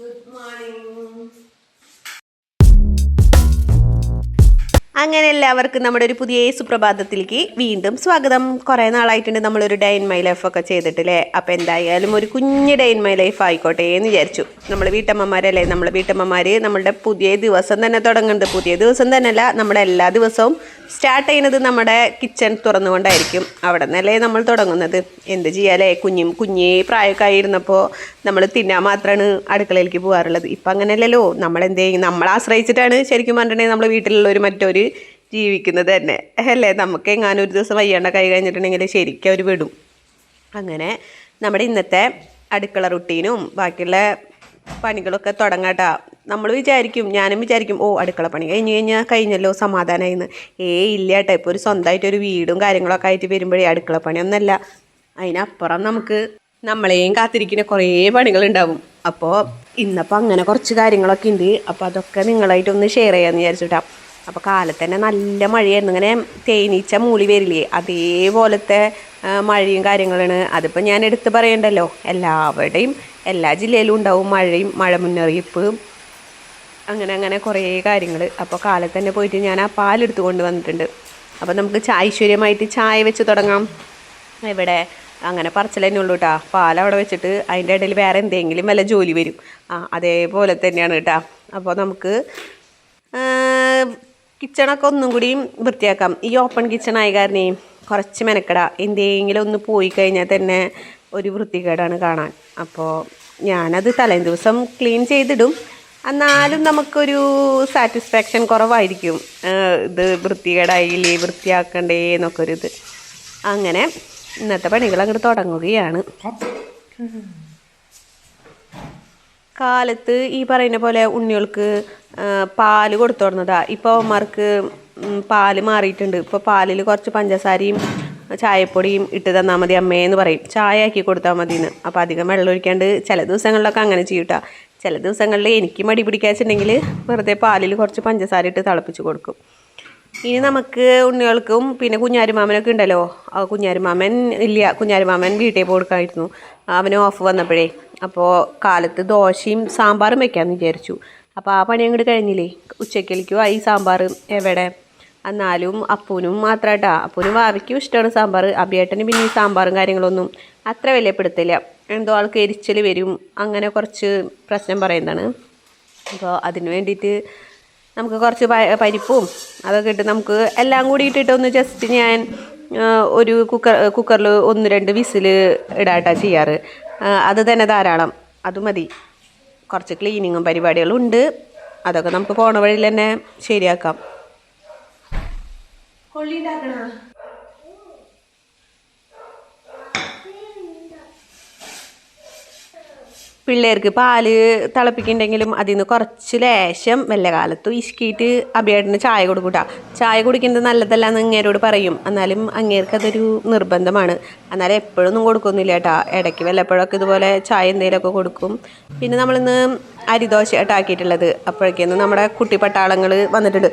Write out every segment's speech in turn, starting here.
Good morning അങ്ങനെ എല്ലാവർക്കും നമ്മുടെ ഒരു പുതിയ സുപ്രഭാതത്തിലേക്ക് വീണ്ടും സ്വാഗതം. കുറേ നാളായിട്ടുണ്ട് നമ്മളൊരു ഡേ ഇൻ മൈ ലൈഫ് ഒക്കെ ചെയ്തിട്ടില്ലേ? അപ്പോൾ എന്തായാലും ഒരു കുഞ്ഞ് ഡേ ഇൻ മൈ ലൈഫ് ആയിക്കോട്ടെ എന്ന് വിചാരിച്ചു. നമ്മൾ വീട്ടമ്മമാരല്ലേ? നമ്മൾ വീട്ടമ്മമാർ നമ്മളുടെ പുതിയ ദിവസം തന്നെ തുടങ്ങുന്നത് പുതിയ ദിവസം തന്നെയല്ല നമ്മുടെ എല്ലാ ദിവസവും സ്റ്റാർട്ട് ചെയ്യുന്നത് നമ്മുടെ കിച്ചൺ തുറന്നുകൊണ്ടായിരിക്കും അവിടെ നിന്നല്ലേ നമ്മൾ തുടങ്ങുന്നത്. എന്ത് ചെയ്യാലേ? കുഞ്ഞും കുഞ്ഞി പ്രായമൊക്കെ ആയിരുന്നപ്പോൾ നമ്മൾ തിന്നാൻ മാത്രമാണ് അടുക്കളയിലേക്ക് പോകാറുള്ളത്. ഇപ്പം അങ്ങനെയല്ലല്ലോ. നമ്മൾ എന്ത് ചെയ്യും നമ്മളെ ആശ്രയിച്ചിട്ടാണ് ശരിക്കും പറഞ്ഞിട്ടുണ്ടെങ്കിൽ നമ്മൾ വീട്ടിലുള്ളവർ മറ്റൊരു ജീവിക്കുന്നത് തന്നെ. അല്ലേ? നമുക്ക് എങ്ങാനും ഒരു ദിവസം വയ്യാണ്ട കൈ കഴിഞ്ഞിട്ടുണ്ടെങ്കിൽ ശരിക്കും അവർ വിടും. അങ്ങനെ നമ്മുടെ ഇന്നത്തെ അടുക്കള റുട്ടീനും ബാക്കിയുള്ള പണികളൊക്കെ തുടങ്ങാട്ടാ. നമ്മൾ വിചാരിക്കും ഞാനും വിചാരിക്കും ഓ അടുക്കള പണി കഴിഞ്ഞ് കഴിഞ്ഞാൽ കഴിഞ്ഞല്ലോ സമാധാനമായിന്ന് ഏ ഇല്ല കേട്ടോ ഇപ്പോൾ ഒരു സ്വന്തമായിട്ട് ഒരു വീടും കാര്യങ്ങളൊക്കെ ആയിട്ട് വരുമ്പോഴേ അടുക്കള പണിയൊന്നല്ല. അതിനപ്പുറം നമുക്ക് നമ്മളെയും കാത്തിരിക്കുന്ന കുറേ പണികളുണ്ടാവും. അപ്പോൾ ഇന്നപ്പോൾ അങ്ങനെ കുറച്ച് കാര്യങ്ങളൊക്കെ ഉണ്ട്. അപ്പോൾ അതൊക്കെ നിങ്ങളായിട്ടൊന്ന് ഷെയർ ചെയ്യാമെന്ന് വിചാരിച്ചിട്ടാ. അപ്പോൾ കാലത്ത് തന്നെ നല്ല മഴയായിരുന്നു. ഇങ്ങനെ തേനീച്ച മൂളി വരില്ലേ? അതേപോലത്തെ മഴയും കാര്യങ്ങളാണ്. അതിപ്പോൾ ഞാൻ എടുത്തു പറയണ്ടല്ലോ. എല്ലാവരുടെയും എല്ലാ ജില്ലയിലും ഉണ്ടാവും മഴയും മഴ മുന്നറിയിപ്പ്. അങ്ങനെ അങ്ങനെ കുറേ കാര്യങ്ങൾ അപ്പോൾ കാലത്ത് തന്നെ പോയിട്ട് ഞാൻ ആ പാലെടുത്ത് കൊണ്ട് വന്നിട്ടുണ്ട്. അപ്പോൾ നമുക്ക് ചായശ്വര്യമായിട്ട് ചായ വെച്ച് തുടങ്ങാം. ഇവിടെ അങ്ങനെ പറച്ചിൽ തന്നെ ഉള്ളൂ കേട്ടോ പാൽ അവിടെ വെച്ചിട്ട് അതിന്റെ ഇടയിൽ വേറെ എന്തെങ്കിലും വല്ല ജോലി വരും. ആ അതേപോലെ തന്നെയാണ് കേട്ടോ അപ്പോൾ നമുക്ക് കിച്ചണൊക്കെ ഒന്നും കൂടിയും വൃത്തിയാക്കാം. ഈ ഓപ്പൺ കിച്ചൺ ആയ കാരണേ കുറച്ച് മെനക്കെട. എന്തെങ്കിലും ഒന്ന് പോയി കഴിഞ്ഞാൽ തന്നെ ഒരു വൃത്തികേടാണ് കാണാൻ. അപ്പോൾ ഞാനത് തലേ ദിവസം ക്ലീൻ ചെയ്തിടും. എന്നാലും നമുക്കൊരു സാറ്റിസ്ഫാക്ഷൻ കുറവായിരിക്കും. ഇത് വൃത്തികേടായില്ലേ വൃത്തിയാക്കണ്ടേ എന്നൊക്കെ ഒരു ഇത് അങ്ങനെ ഇന്നത്തെ പണികൾ അങ്ങോട്ട് തുടങ്ങുകയാണ്. കാലത്ത് ഈ പറയുന്ന പോലെ ഉണ്ണികൾക്ക് പാൽ കൊടുത്തു തുടങ്ങുന്നതാ ഇപ്പോൾ അവന്മാർക്ക് പാൽ മാറിയിട്ടുണ്ട്. ഇപ്പോൾ പാലിൽ കുറച്ച് പഞ്ചസാരയും ചായപ്പൊടിയും ഇട്ട് തന്നാൽ മതി അമ്മയെന്ന് പറയും. ചായ ആക്കി കൊടുത്താൽ മതി എന്ന് അപ്പോൾ അധികം വെള്ളം ഒഴിക്കാണ്ട് ചില ദിവസങ്ങളിലൊക്കെ അങ്ങനെ ചെയ്യൂട്ടാ ചില ദിവസങ്ങളിൽ എനിക്ക് മടി പിടിക്കാച്ചിട്ടുണ്ടെങ്കിൽ വെറുതെ പാലിൽ കുറച്ച് പഞ്ചസാര ഇട്ട് തിളപ്പിച്ച് കൊടുക്കും. ഇനി നമുക്ക് ഉണ്ണികൾക്കും പിന്നെ കുഞ്ഞാരുമാമനൊക്കെ ഉണ്ടല്ലോ. ആ കുഞ്ഞാരുമാമൻ ഇല്ല കുഞ്ഞാരുമാമൻ വീട്ടിൽ കൊടുക്കായിരുന്നു. അവന് ഓഫ് വന്നപ്പോഴേ. അപ്പോൾ കാലത്ത് ദോശയും സാമ്പാറും വെക്കാമെന്ന് വിചാരിച്ചു. അപ്പോൾ ആ പണി അങ്ങോട്ട് കഴിഞ്ഞില്ലേ? ഉച്ചക്കലേക്കും ഈ സാമ്പാർ എവിടെ? എന്നാലും അപ്പൂനും മാത്രമായിട്ടാ അപ്പൂനും വാവയ്ക്കും ഇഷ്ടമാണ് സാമ്പാർ അഭിയേട്ടന് പിന്നെ ഈ സാമ്പാറും കാര്യങ്ങളൊന്നും അത്ര വലിയ പെടുത്തില്ല എന്തോ ആൾക്ക് എരിച്ചൽ വരും. അങ്ങനെ കുറച്ച് പ്രശ്നം പറയുന്നതാണ്. അപ്പോൾ അതിന് വേണ്ടിയിട്ട് നമുക്ക് കുറച്ച് പരിപ്പും അതൊക്കെ ഇട്ട് നമുക്ക് എല്ലാം കൂടി ഇട്ടിട്ട് ഒന്ന് ജസ്റ്റ് ഞാൻ ഒരു കുക്കർ കുക്കറിൽ ഒന്ന് രണ്ട് വിസിൽ ഇടാട്ടാ ചെയ്യാറ്. അത് തന്നെ ധാരാളം. അത് മതി. കുറച്ച് ക്ലീനിങ്ങും പരിപാടികളും ഉണ്ട്. അതൊക്കെ നമുക്ക് പോണ വഴിയിൽ തന്നെ ശരിയാക്കാം. കൊള്ളി ഉണ്ടാക്കണ പിള്ളേർക്ക് പാൽ തിളപ്പിക്കുന്നുണ്ടെങ്കിലും അതിൽ നിന്ന് കുറച്ച് ലേശം വല്ല കാലത്ത് ഇഷ്കിയിട്ട് അഭിയേട്ടന് ചായ കൊടുക്കൂട്ടാ. ചായ കുടിക്കുന്നത് നല്ലതല്ല എന്ന് അങ്ങേരോട് പറയും. എന്നാലും അങ്ങേർക്ക് അതൊരു നിർബന്ധമാണ്. എന്നാലും എപ്പോഴൊന്നും കൊടുക്കൊന്നുമില്ല കേട്ടാ ഇടയ്ക്ക് വല്ലപ്പോഴൊക്കെ ഇതുപോലെ ചായ എന്തെങ്കിലുമൊക്കെ കൊടുക്കും. പിന്നെ നമ്മളിന്ന് അരിദോശ ആക്കിയിട്ടുള്ളത് അപ്പോഴേക്കും നമ്മുടെ കുട്ടി പട്ടാളങ്ങൾ വന്നിട്ടുണ്ട്.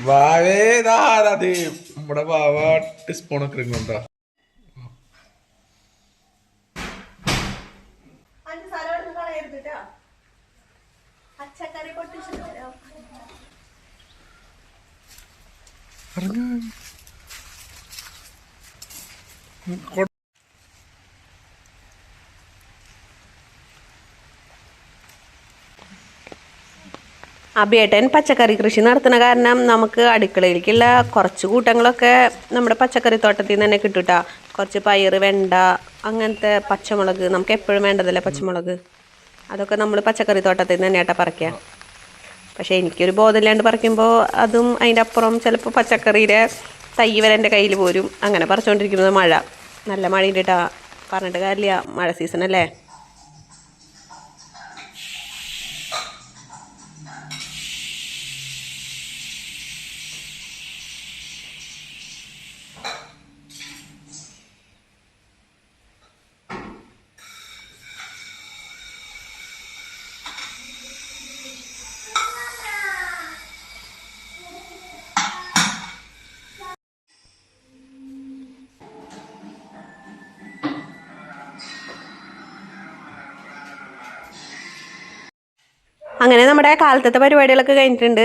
വാവേതാരത് നമ്മുടെ വാവ സ്പൂണൊക്കെ ഇങ്ങോട്ടാ പഞ്ചസാര അഭിയേട്ടൻ പച്ചക്കറി കൃഷി നടത്തുന്ന കാരണം നമുക്ക് അടുക്കളയിലേക്കുള്ള കുറച്ച് കൂട്ടങ്ങളൊക്കെ നമ്മുടെ പച്ചക്കറി തോട്ടത്തിൽ നിന്ന് തന്നെ കിട്ടൂട്ടാ കുറച്ച് പയറ് വെണ്ട അങ്ങനത്തെ പച്ചമുളക്. നമുക്ക് എപ്പോഴും വേണ്ടതല്ലേ പച്ചമുളക്? അതൊക്കെ നമ്മൾ പച്ചക്കറി തോട്ടത്തിൽ നിന്ന് തന്നെയാട്ടാ പറിക്കുക പക്ഷേ എനിക്കൊരു ബോധമില്ലാണ്ട് പറിക്കുമ്പോൾ അതും അതിന്റെ അപ്പുറം ചിലപ്പോൾ പച്ചക്കറിയുടെ തൈ വരെ എന്റെ കയ്യിൽ പോരും. അങ്ങനെ പറിച്ചുകൊണ്ടിരിക്കുന്നത് മഴ. നല്ല മഴ കേട്ടാ പറഞ്ഞിട്ട് കാര്യമില്ല. മഴ സീസണല്ലേ അങ്ങനെ നമ്മുടെ കാലത്തത്തെ പരിപാടികളൊക്കെ കഴിഞ്ഞിട്ടുണ്ട്.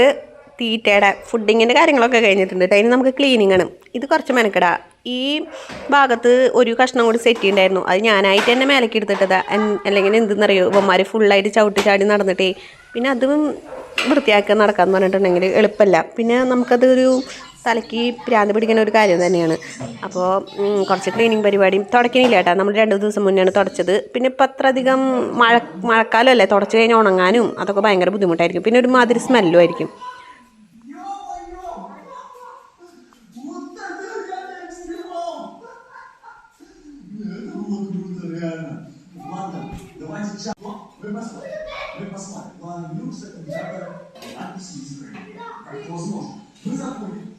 തീറ്റയുടെ ഫുഡിങ്ങിന്റെ കാര്യങ്ങളൊക്കെ കഴിഞ്ഞിട്ടുണ്ട്. ഇനി നമുക്ക് ക്ലീനിങ് ആണ്. ഇത് കുറച്ച് മെനക്കെടാ. ഈ ഭാഗത്ത് ഒരു കഷ്ണം കൂടി സെറ്റ് ചെയ്യണ്ടായിരുന്നു. അത് ഞാനായിട്ട് തന്നെ മേലേക്ക് എടുത്തിട്ടതാ. അല്ലെങ്കിൽ എന്തെന്നറിയോ ഇവന്മാർ ഫുള്ളായിട്ട് ചവിട്ടി ചാടി നടന്നിട്ടേ. പിന്നെ അതും വൃത്തിയാക്കി നടക്കാന്ന് പറഞ്ഞിട്ടുണ്ടെങ്കിൽ എളുപ്പമല്ല. പിന്നെ നമുക്കതൊരു തലയ്ക്ക് പ്രാന്ത് പിടിക്കുന്ന ഒരു കാര്യം തന്നെയാണ്. അപ്പോൾ കുറച്ച് ക്ലീനിങ് പരിപാടിയും തുടക്കണില്ല കേട്ടോ. നമ്മൾ രണ്ട് ദിവസം മുന്നെയാണ് തുടച്ചത്. പിന്നെ ഇപ്പം അത്ര അധികം മഴ മഴക്കാലമല്ലേ. തുടച്ച് കഴിഞ്ഞാൽ ഉണങ്ങാനും അതൊക്കെ ഭയങ്കര ബുദ്ധിമുട്ടായിരിക്കും. പിന്നെ ഒരു മാതിരി സ്മെല്ലും ആയിരിക്കും. Припослать. Припослать. Ловился куда-то надпись из Как возможно. Вы заходим.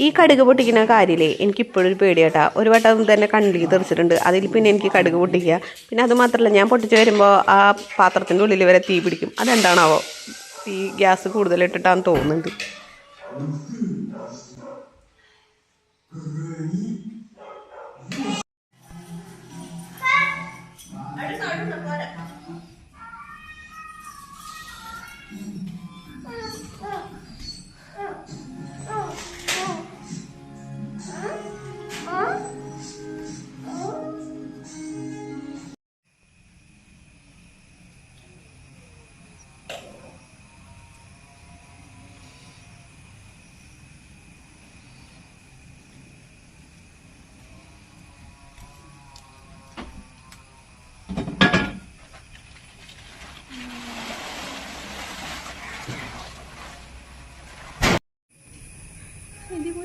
ഈ കടുക് പൊട്ടിക്കുന്ന കാര്യമില്ലേ? എനിക്ക് ഒരു പേടിയാട്ടാ. ഒരു വട്ടം തന്നെ കണ്ണിലേക്ക് തെറിച്ചിട്ടുണ്ട്. അതിൽ പിന്നെ എനിക്ക് കടുക് പൊട്ടിക്കുക. പിന്നെ അത് മാത്രമല്ല ഞാൻ പൊട്ടിച്ച് വരുമ്പോൾ ആ പാത്രത്തിന്റെ ഉള്ളിൽ വരെ തീ പിടിക്കും. അതെന്താണാവോ? ഈ ഗ്യാസ് കൂടുതലിട്ടിട്ടാന്ന് തോന്നുന്നുണ്ട്.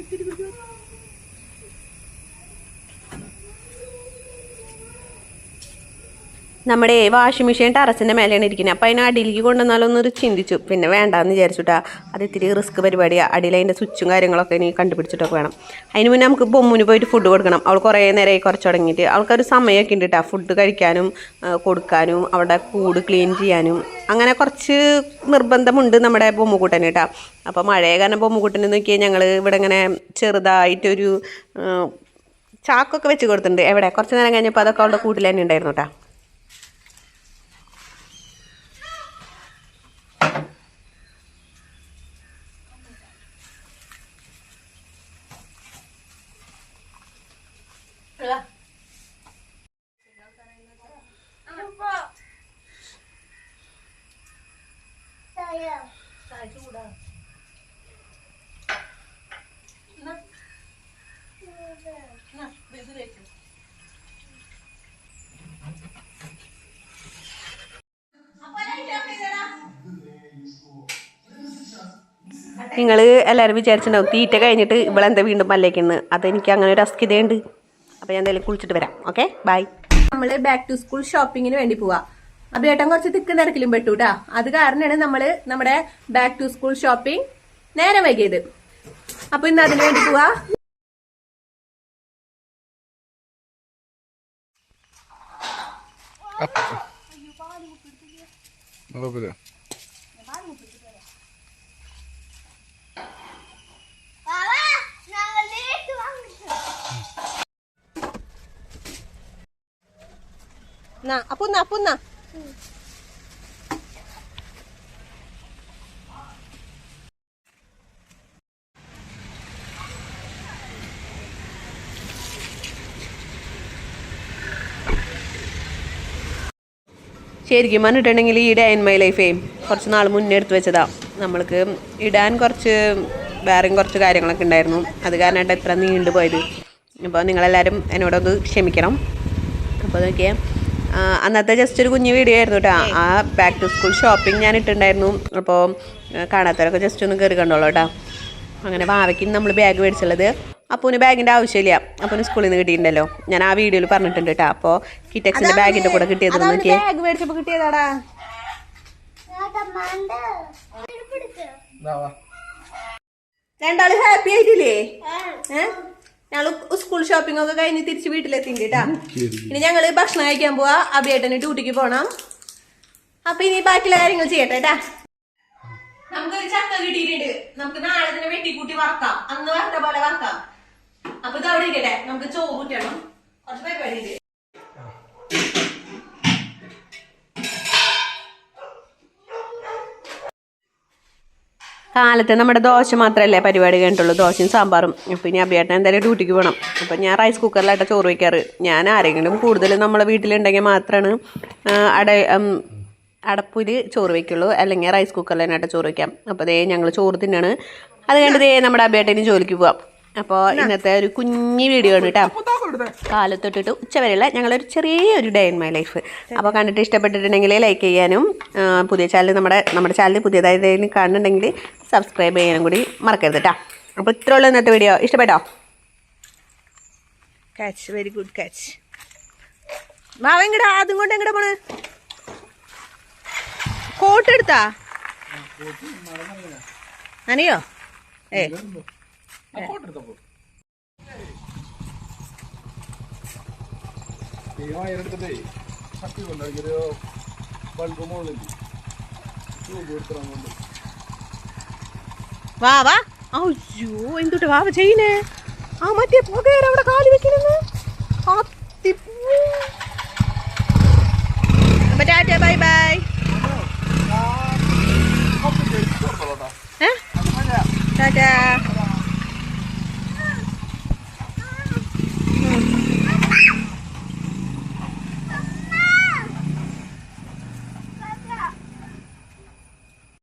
திருப்பி നമ്മുടെ വാഷിംഗ് മെഷീൻ ടെറസിന്റെ മേലെയാണ് ഇരിക്കുന്നത്. അപ്പോൾ അതിന് അടിയിലേക്ക് കൊണ്ടുവന്നാലൊന്നൊരു ചിന്തിച്ചു. പിന്നെ വേണ്ടാന്ന് വിചാരിച്ചിട്ടാ അത് ഇത്തിരി റിസ്ക് പരിപാടിയാണ് അടിയിൽ അതിന്റെ സ്വിച്ചും കാര്യങ്ങളൊക്കെ ഇനി കണ്ടുപിടിച്ചിട്ടൊക്കെ വേണം. അതിന് മുന്നേ നമുക്ക് ബൊമ്മുന് പോയിട്ട് ഫുഡ് കൊടുക്കണം. അവൾ കുറേ നേരമായി കുറച്ച് തുടങ്ങിയിട്ട്. അവൾക്കൊരു സമയമൊക്കെ ഉണ്ട് കേട്ടോ ഫുഡ് കഴിക്കാനും കൊടുക്കാനും അവിടെ കൂട് ക്ലീൻ ചെയ്യാനും. അങ്ങനെ കുറച്ച് നിർബന്ധമുണ്ട് നമ്മുടെ ബൊമ്മുകൂട്ടന് കേട്ടോ അപ്പോൾ മഴയെ കാരണം ബൊമ്മുകൂട്ടനെ നോക്കിയാൽ ഞങ്ങൾ ഇവിടെ ഇങ്ങനെ ചെറുതായിട്ടൊരു ചാക്കൊക്കെ വെച്ച് കൊടുത്തിട്ടുണ്ട്. എവിടെ? കുറച്ച് നേരം കഴിഞ്ഞപ്പോൾ അതൊക്കെ അവളുടെ കൂട്ടിൽ തന്നെ ഉണ്ടായിരുന്നു കേട്ടോ നിങ്ങൾ എല്ലാവരും വിചാരിച്ചിട്ടുണ്ടാവും തീറ്റ കഴിഞ്ഞിട്ട് ഇവളെന്താ വീണ്ടും പല്ലേക്കുന്നു അതെനിക്ക് അങ്ങനെ ഒരു അസ്കിതയുണ്ട് അപ്പോൾ ഞാൻ എന്തായാലും കുളിച്ചിട്ട് വരാം. ഓക്കെ? ബൈ. നമ്മൾ ബാക്ക് ടു സ്കൂൾ ഷോപ്പിങ്ങിന് വേണ്ടി പോവാ. അഭിയേട്ടൻ കുറച്ച് തിക്ക് നിരക്കിലും പെട്ടുട്ടാ. അത് കാരണമാണ് നമ്മൾ നമ്മുടെ ബാക്ക് ടു സ്കൂൾ ഷോപ്പിംഗ് നേരെ വൈകിയത്. അപ്പൊ ഇന്ന് അതിന് വേണ്ടി പോവാ. കുഴപ്പമില്ല. അപ്പൊ അപ്പൊ ശരിക്കും പറഞ്ഞിട്ടുണ്ടെങ്കിൽ ഈ ഡേ ഇൻ മൈ ലൈഫേ കുറച്ച് നാൾ മുന്നേ എടുത്ത് വെച്ചതാണ് നമ്മൾക്ക് ഇടാൻ കുറച്ച് വേറെയും കുറച്ച് കാര്യങ്ങളൊക്കെ ഉണ്ടായിരുന്നു. അത് കാരണമായിട്ട് എത്ര നീണ്ടു പോയത്. അപ്പോൾ നിങ്ങളെല്ലാവരും എന്നോടൊന്ന് ക്ഷമിക്കണം. അപ്പോൾ നോക്കിയാൽ അന്നത്തെ ജസ്റ്റ് ഒരു കുഞ്ഞു വീഡിയോ ആയിരുന്നു കേട്ടോ ആ ബാക്ക് ടു സ്കൂൾ ഷോപ്പിംഗ് ഞാൻ ഇട്ടിട്ടുണ്ടായിരുന്നു. അപ്പോൾ കാണാത്തവരൊക്കെ ജസ്റ്റ് ഒന്ന് കയറി കണ്ടോളൂ കേട്ടോ അങ്ങനെ ഭാവയ്ക്ക് നമ്മൾ ബാഗ് മേടിച്ചുള്ളത്. അപ്പൂന് ബാഗിന്റെ ആവശ്യമില്ല. അപ്പൂന് സ്കൂളിൽ നിന്ന് കിട്ടിയിട്ടുണ്ടല്ലോ. ഞാൻ ആ വീഡിയോയിൽ പറഞ്ഞിട്ടുണ്ട് കേട്ടോ അപ്പോൾ കിറ്റക്സിന്റെ ബാഗിന്റെ കൂടെ കിട്ടിയത് നോക്കിയേ. ബാഗ് മേടിച്ചപ്പോൾ കിട്ടിയതാടാ. രണ്ടാൾ ഹാപ്പി ആയിട്ടില്ലേ? ഏഹ് ഞങ്ങൾ സ്കൂൾ ഷോപ്പിംഗ് ഒക്കെ കഴിഞ്ഞ് തിരിച്ച് വീട്ടിലെത്തിണ്ട് കേട്ടാ ഇനി ഞങ്ങൾ ഭക്ഷണം കഴിക്കാൻ പോവാ. അഭിയേട്ടന് ഡ്യൂട്ടിക്ക് പോണം. അപ്പൊ ഇനി ബാക്കിയുള്ള കാര്യങ്ങൾ ചെയ്യട്ടെ കേട്ടാ നമുക്കൊരു ചക്ക കിട്ടിയിട്ടുണ്ട്. നമുക്ക് നാളെ തന്നെ വെട്ടിക്കൂട്ടി വറക്കാം. അന്ന് വറുത്ത പോലെ വറക്കാം. അപ്പൊ ഇത് അവിടെ ഇരിക്കട്ടെ. നമുക്ക് ചോറ് കൂട്ടണം കുറച്ച് പരിപാടി ഉണ്ട്. കാലത്ത് നമ്മുടെ ദോശ മാത്രമല്ലേ പരിപാടി കഴിഞ്ഞിട്ടുള്ളൂ. ദോശയും സാമ്പാറും. അപ്പം ഇനി അഭിയേട്ടൻ എന്തായാലും ഡ്യൂട്ടിക്ക് പോകണം അപ്പം ഞാൻ റൈസ് കുക്കറിലായിട്ട് ചോറ് വയ്ക്കാറ് ഞാൻ ആരെങ്കിലും കൂടുതൽ നമ്മളെ വീട്ടിലുണ്ടെങ്കിൽ മാത്രമാണ് അട അടപ്പിൽ ചോറ് വയ്ക്കുള്ളൂ അല്ലെങ്കിൽ റൈസ് കുക്കറിൽ തന്നെ ചോറ് വയ്ക്കാം അപ്പോൾ ദേ ഞങ്ങൾ ചോറ് തിന്നാണ്. അത് ദേ നമ്മുടെ അഭിയേട്ടന് ജോലിക്ക് പോവാം. അപ്പോൾ ഇന്നത്തെ ഒരു കുഞ്ഞു വീഡിയോ ആണ് കേട്ടോ കാലത്തൊട്ടിട്ട് ഉച്ചവരെയുള്ള ഞങ്ങളൊരു ചെറിയൊരു ഡേ ഇൻ മൈ ലൈഫ് അപ്പോൾ കണ്ടിട്ട് ഇഷ്ടപ്പെട്ടിട്ടുണ്ടെങ്കിൽ ലൈക്ക് ചെയ്യാനും പുതിയ ചാനൽ നമ്മുടെ നമ്മുടെ ചാനൽ പുതിയതായി ഏതെങ്കിലും കാണുന്നുണ്ടെങ്കിൽ സബ്സ്ക്രൈബ് ചെയ്യാനും കൂടി മറക്കരുത് കേട്ടോ അപ്പോൾ ഇത്ര ഉള്ളൂ ഇന്നത്തെ വീഡിയോ ഇഷ്ടപ്പെട്ടോ? കാച്ച് വെരി ഗുഡ് കാച്ച് വാവ എങ്ങടാ അതും കൊണ്ട് എങ്ങടെ പോണ്? കോട്ട് എടുത്താ നനയോ? ഏ. എടുത്തിട്ടേ ശക്തി കൊണ്ടൊരു ബൾബ് മുകളിൽ ട്യൂബ് വാ വാ. അയ്യോ എന്തുട്ട് വാവ ചെയ്യുന്നേ ആ മറ്റേ പുകയുടെ അവിടെ കാൽ വെക്കണെന്ന്